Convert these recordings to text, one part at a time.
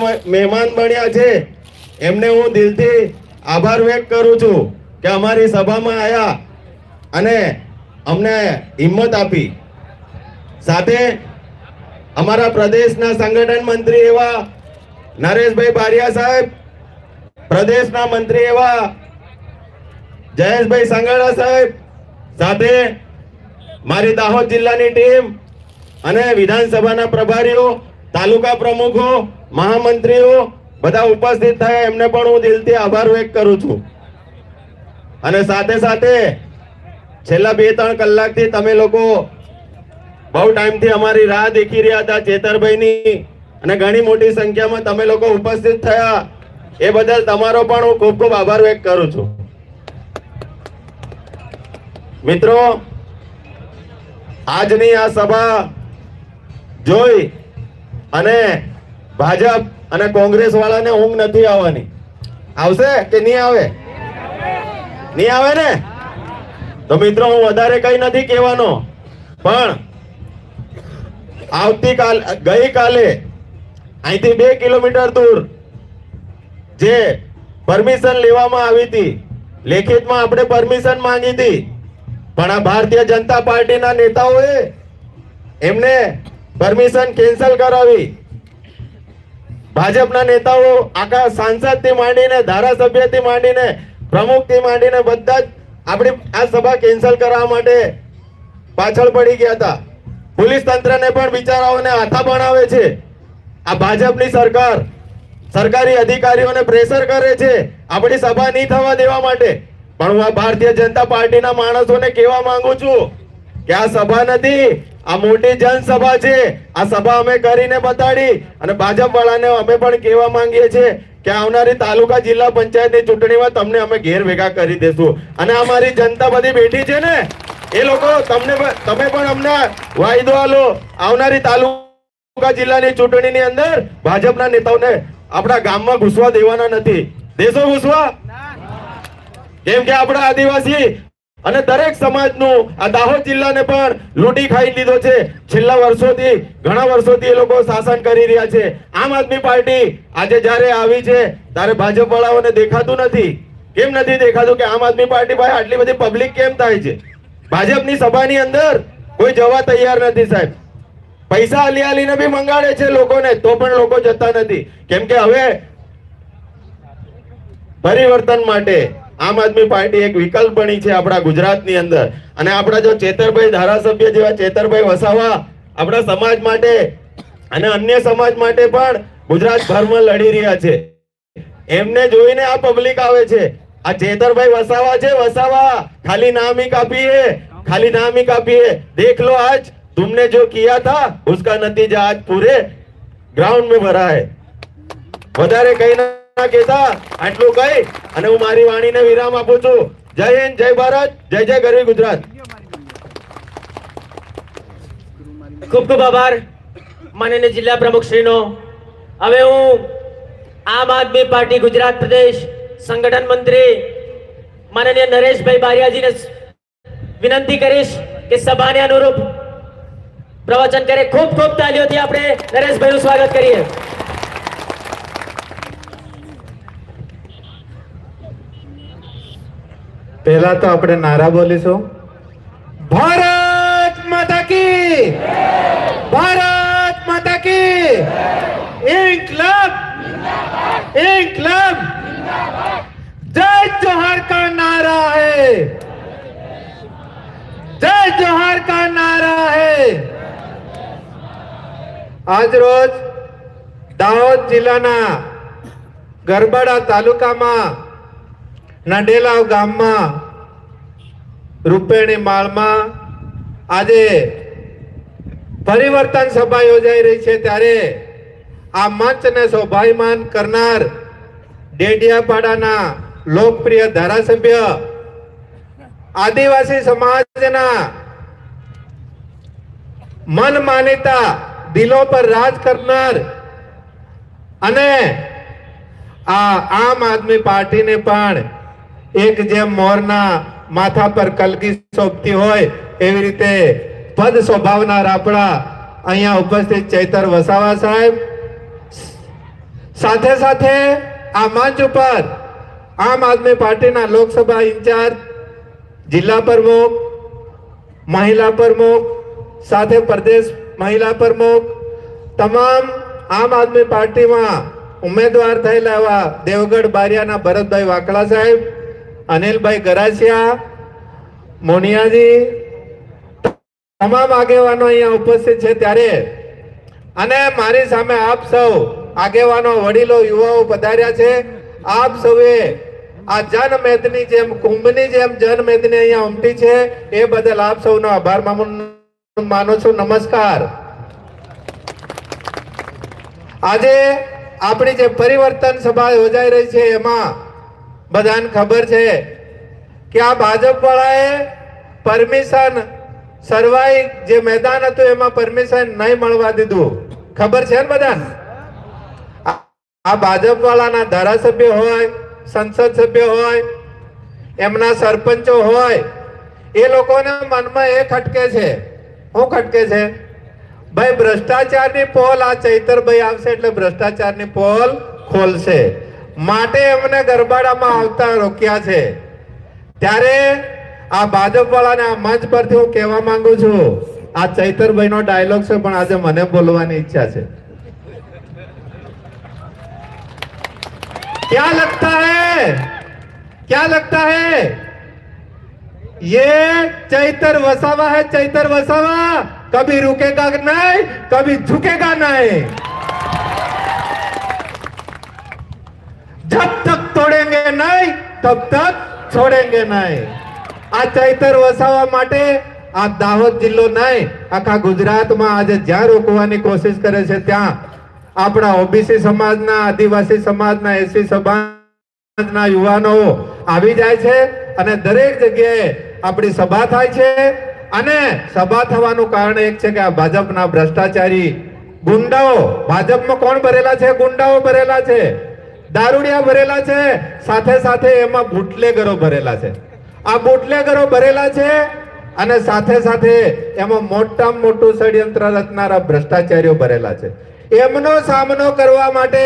મહેમાન બન્યા છે. એમને હું દિલથી આભાર વ્યક્ત કરું છું કે અમારી સભામાં આવ્યા અને અમને હિંમત આપી. સાથે અમારા પ્રદેશના સંગઠન મંત્રી એવા નરેશભાઈ બારિયા સાહેબ, પ્રદેશના મંત્રી એવા જયેશભાઈ સંગાડા સાહેબ, સાથે મારી દાહોદ જિલ્લાની ટીમ અને વિધાનસભાના પ્રભારીઓ, તાલુકા પ્રમુખો મહામંત્રીઓ બધા ઉપસ્થિત થયા, એમને પણ હું દિલથી આભાર વ્યક્ત કરું છું. અને સાથે સાથે છેલ્લા બે ત્રણ કલાકથી તમે લોકો બહુ ટાઈમથી અમારી રાહ દેખી રહ્યા હતા, ચેતરભાઈની, અને ઘણી મોટી સંખ્યામાં તમે લોકો ઉપસ્થિત થયા. એ બદલ તમારો પણ હું ખૂબ ખૂબ આભાર વ્યક્ત કરું છું. મિત્રો, આજની આ સભા જોઈ અને ભાજપ અને કોંગ્રેસ વાળાને ઊંઘ નથી આવવાની. આવશે કે નહીં આવે? નહીં આવે ને? તો મિત્રો, હું વધારે કઈ નથી કહેવાનો. પણ આવતીકાલ, ગઈકાલે અહીંથી બે કિલોમીટર દૂર જે પરમિશન લેવામાં આવી હતી, લેખિતમાં આપણે પરમિશન માંગી હતી, પણ આ ભારતીય જનતા પાર્ટીના નેતાઓએ એમને પરમિશન કેન્સલ કરાવી. ભાજપના નેતાઓ આખા સાંસદથી માંડીને, ધારાસભ્યથી માંડીને, પ્રમુખથી માંડીને બધા જ આપણી આ સભા કેન્સલ કરવા માટે પાછળ પડી ગયા હતા. પોલીસ તંત્રને પણ બિચારાઓને હાથા બનાવે છે. આ ભાજપની સરકાર સરકારી અધિકારીઓને પ્રેશર કરે છે. આપણી સભા નહીં થવા દેવા માટે. પણ હું આ ભારતીય જનતા પાર્ટીના માણસોને કહેવા માંગુ છું કે આ સભા નથી? આ મોટી જનસભા છે. આ સભા અમે કરીને બતાડી અને ભાજપ વાળાને અમે પણ કહેવા માંગીએ છીએ કે આવનારી તાલુકા જિલ્લા પંચાયતની ચૂંટણીમાં તમને અમે ઘેર ભેગા કરી દેશું. અને અમારી જનતા બધી બેઠી છે ને એ લોકો તમને તમે પણ અમને વાયદો આલો. આવનારી તાલુકા જિલ્લાની ચૂંટણીની અંદર ભાજપના નેતાઓને આપણા ગામમાં ઘૂસવા દેવાના નથી. દેશો ઘૂસવા? કેમ કે આપણા આદિવાસી અને દરેક સમાજનું આ દાહોદ જિલ્લાને પણ લૂંટી ખાઈ લીધો છે. છેલ્લા વર્ષોથી, ઘણા વર્ષોથી એ લોકો શાસન કરી રહ્યા છે. આમ આદમી પાર્ટી આજે જ્યારે આવી છે, ત્યારે ભાજપ વાળાઓને દેખાતું નથી. કેમ નથી દેખાતું કે આમ આદમી પાર્ટી ભાઈ આટલી બધી પબ્લિક કેમ થાય છે? ભાજપની સભાની અંદર કોઈ જવા તૈયાર નથી સાહેબ. પૈસા અલી અલીને બી મંગાડે છે લોકોને, તો પણ લોકો જતા નથી. કેમ કે હવે પરિવર્તન માટે આમ આદમી પાર્ટી એક વિકલ્પ બની છે આપણા ગુજરાતની અંદર અને આપણા જો ચેતરભાઈ ધારાસભ્ય જેવા ચેતરભાઈ વસાવા આપણા સમાજ માટે અને અન્ય સમાજ માટે પણ ગુજરાત ભરમાં લડી રહ્યા છે એમને જોઈને આ પબ્લિક આવે છે આ ચેતરભાઈ વસાવા છે વસાવા ખાલી નામ ही काफी है खाली नाम ही काफी है देख लो आज तुमने जो किया था उसका नतीजा आज पूरे ग्राउंड में भरा है વધારે કઈ ના કહેતા આટલું કહી અને હું મારી વાણીને વિરામ આપું છું. જય હિન્દ, જય ભારત, જય જય ગરવી ગુજરાત. ખૂબ ખૂબ આભાર, માનનીય જિલ્લા પ્રમુખ હવે હું આમ આદમી પાર્ટી ગુજરાત પ્રદેશ સંગઠન મંત્રી માનનીય નરેશભાઈ બારિયાજીને વિનંતી કરીશ કે સભાને અનુરૂપ પ્રવચન કરે. ખૂબ ખૂબ તાલીઓથી આપણે નરેશભાઈનું સ્વાગત કરીએ. પહેલા તો આપણે નારા બોલીશું. ભારત માતા કી! ભારત માતા કી! ઇન્કલાબ! ઇન્કલાબ! જય જોહર કા નારા હે! જય જોહર કા નારા હે! આજ રોજ દાહોદ જિલ્લાના ગરબડા તાલુકામાં નડેલાવ ગામમાં, રૂપેણી માળમાં આજે પરિવર્તન સભા યોજાઈ રહી છે ત્યારે આ મંચને શોભાયમાન કરનાર ડેડિયાપાડાના લોકપ્રિય ધારાસભ્ય આદિવાસી સમાજના મન માનીતા દિલો પર રાજ કરનાર અને આ આમ આદમી પાર્ટીને પણ એક જેમ મોરના માથા પર કલગી સોંપતી હોય, એવી રીતે પદ સ્વભાવના આપણા અહીંયા ઉપસ્થિત ચૈતર વસાવા સાહેબ. સાથે સાથે આ મંચ ઉપર આમ આદમી પાર્ટીના લોકસભા ઇન્ચાર્જ, જિલ્લા પ્રમુખ, મહિલા પ્રમુખ, સાથે પ્રદેશ મહિલા પ્રમુખ, તમામ આમ આદમી પાર્ટીમાં ઉમેદવાર થયેલા એવા દેવગઢ બારિયાના ભરતભાઈ વાકડા સાહેબ. અનિલભાઈ ગરાસિયા, મોનિયાજી, તમામ આગેવાનો અહીંયા ઉપસ્થિત છે ત્યારે. અને મારી સામે આપ સૌ આગેવાનો, વડીલો, યુવાઓ પધાર્યા છે. આપ સૌએ આ જનમેદની જેમ, કુંભની જેમ જનમેદની અહીંયા ઉમટી છે. એ બદલ આપ સૌનો આભાર માનું છું. નમસ્કાર. આજે આપણી જે પરિવર્તન સભા યોજાઈ રહી છે, એમાં બધાને ખબર છે કે આ ભાજપ વાળાએ પરમિશન સરવાઈ જે મેદાન હતું એમાં પરમિશન નહીં મળવા દીધું. ખબર છે ને બધાને? આ- આ ભાજપ વાળાના ધારાસભ્ય હોય, સંસદ સભ્ય હોય, એમના સરપંચો હોય, એ લોકોના મનમાં એ ખટકે છે. શું ખટકે છે? ભાઈ, ભ્રષ્ટાચારની પોલ આ ચૈતરભાઈ આવશે એટલે ભ્રષ્ટાચારની પોલ ખોલશે. માટે એમને ગરબાડામાં આવતા રોક્યા છે ત્યારે આ ભાજપ વાળાને આ મંચ પરથી હું કહેવા માંગુ છું આ ચૈતરભાઈ નો ડાયલોગ છે પણ આજે મને બોલવાની ઈચ્છા છે क्या लगता है क्या लगता है ये चैतर वसावा है चैतर वसावा कभी रुकेगा नहीं कभी झुकेगा नहीं जब तक तोड़ेंगे नहीं तब तक છોડેંગે નહીં આ ચૈતર વસાવવા માટે આ દાહોદ જિલ્લો નહીં આખા ગુજરાતમાં આજે જ્યાં રોકવાની કોશિશ કરે છે ત્યાં આપણા ઓબીસી સમાજના આદિવાસી સમાજના એસી સમાજના યુવાનો આવી જાય છે અને દરેક જગ્યાએ આપણી સભા થાય છે અને સભા થવાનું કારણ એક છે કે આ ભાજપના ભ્રષ્ટાચારી ગુંડાઓ ભાજપમાં કોણ ભરેલા છે ગુંડાઓ ભરેલા છે દારૂડિયા ભરેલા છે, સાથે સાથે એમાં બુટલેગરો ભરેલા છે. આ બુટલેગરો ભરેલા છે અને સાથે સાથે એમાં મોટામાં મોટું ષડયંત્ર રચનારા ભ્રષ્ટાચારીઓ ભરેલા છે. એમનો સામનો કરવા માટે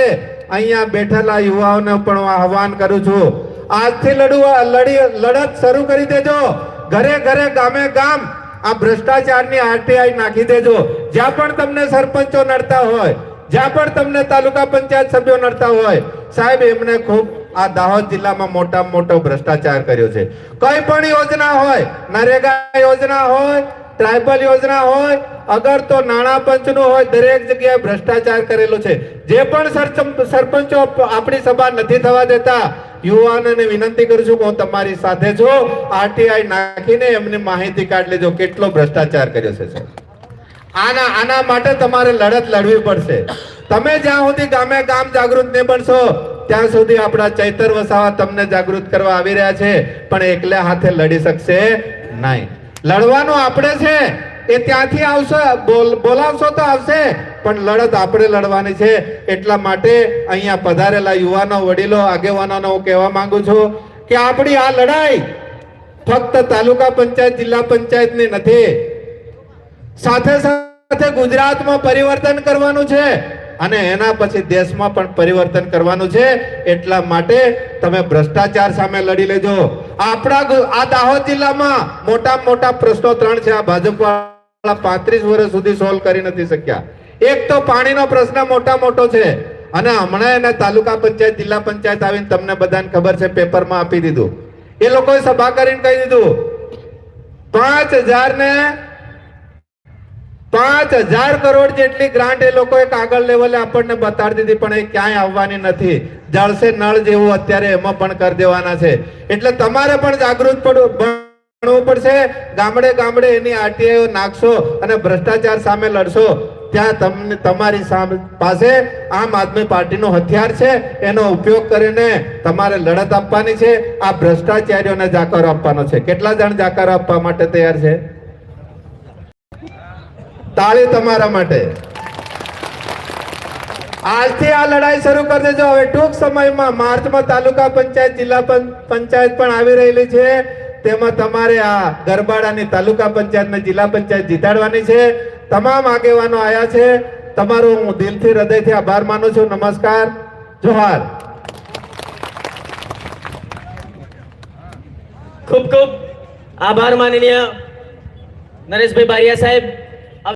અહીંયા બેઠેલા યુવાઓને પણ હું આહવાન કરું છું. આજથી લડવા લડી, લડત શરૂ કરી દેજો. ઘરે ઘરે, ગામે, ગામ આ ભ્રષ્ટાચારની આરટીઆઈ નાખી દેજો. જ્યાં પણ તમને સરપંચો નડતા હોય જ્યાં પણ તમને તાલુકા પંચાયત સભ્યો નડતા હોય, સાહેબ, એમને ખૂબ આ દાહોદ જિલ્લામાં મોટામાં મોટો ભ્રષ્ટાચાર કર્યો છે. કઈ પણ યોજના હોય, નરેગા યોજના હોય, ટ્રાઇબલ યોજના હોય, અગર તો નાણાં પંચનું હોય, દરેક જગ્યાએ ભ્રષ્ટાચાર કરેલો છે. જે પણ સરપંચો આપણી સભા નથી થવા દેતા, યુવાનોને વિનંતી કરું છું કે હું તમારી સાથે છું. આરટીઆઈ નાખીને એમની માહિતી કાઢ લેજો, કેટલો ભ્રષ્ટાચાર કર્યો છે, સાહેબ. આના આના માટે તમારે લડત લડવી પડશે. તમે જ્યાં સુધી ગામે ગામ જાગૃત નહીં બનશો, ત્યાં સુધી આપણા ચૈતર વસાવા તમને જાગૃત કરવા આવી રહ્યા છે, પણ એકલા હાથે લડી શકશે નહીં. લડવાનું આપણે છે, એ ત્યાંથી આવશે, બોલ- બોલાવશો તો આવશે, પણ લડત આપણે લડવાની છે. એટલા માટે અહીંયા પધારેલા યુવાનો, વડીલો, આગેવાનોને હું કહેવા માંગુ છું કે આપણી આ લડાઈ ફક્ત તાલુકા પંચાયત, જિલ્લા પંચાયતની નથી. સાથે સાથે ગુજરાતમાં પરિવર્તન કરવાનું છે અને એના પછી દેશમાં પણ પરિવર્તન કરવાનું છે એટલા માટે તમે ભ્રષ્ટાચાર સામે લડી લેજો. આપણા આ દાહોદ જિલ્લામાં મોટા મોટા પ્રશ્નો ત્રણ છે. આ ભાજપ વાળા પાંત્રીસ વર્ષ સુધી સોલ્વ કરી નથી શક્યા. એક તો પાણીનો પ્રશ્ન મોટા મોટો છે. અને હમણાં એને તાલુકા પંચાયત, જિલ્લા પંચાયત આવીને તમને બધાને ખબર છે, પેપરમાં આપી દીધું. એ લોકોએ સભા કરીને કહી દીધું, પાંચ હજાર ને પાંચ હજાર કરોડ જેટલી ગ્રાન્ટ એ લોકોએ કાગળ લેવલે આપણને બતાડી દીધી, પણ એ ક્યાંય આવવાની નથી. જળસે નળ જેવું અત્યારે એમાં પણ કરી દેવાના છે. એટલે તમારે પણ જાગૃત બનવું પડશે. ગામડે ગામડે એની આરટીઆઈ નાખશો અને ભ્રષ્ટાચાર સામે લડશો. ત્યાં તમને, તમારી પાસે આમ આદમી પાર્ટીનો હથિયાર છે, એનો ઉપયોગ કરીને તમારે લડત આપવાની છે. આ ભ્રષ્ટાચારીઓને જાકારો આપવાનો છે. કેટલા જણ જાકારો આપવા માટે તૈયાર છે? તાળી તમારા માટે. આજથી આ લડાઈ શરૂ કરી દેજો. હવે ટૂંક સમયમાં માર્ચમાં તાલુકા પંચાયત, જિલ્લા પંચાયત પણ આવી રહેલી છે. તેમાં તમારે આ ગરબાડાની તાલુકા પંચાયત ને જિલ્લા પંચાયત જીતાડવાની છે. તમામ આગેવાનો આવ્યા છે. તમારો હું દિલથી, હૃદયથી આભાર માનું છું. નમસ્કાર. જોહાર. ખૂબ ખૂબ આભાર માનનીય નરેશભાઈ બારિયા સાહેબ.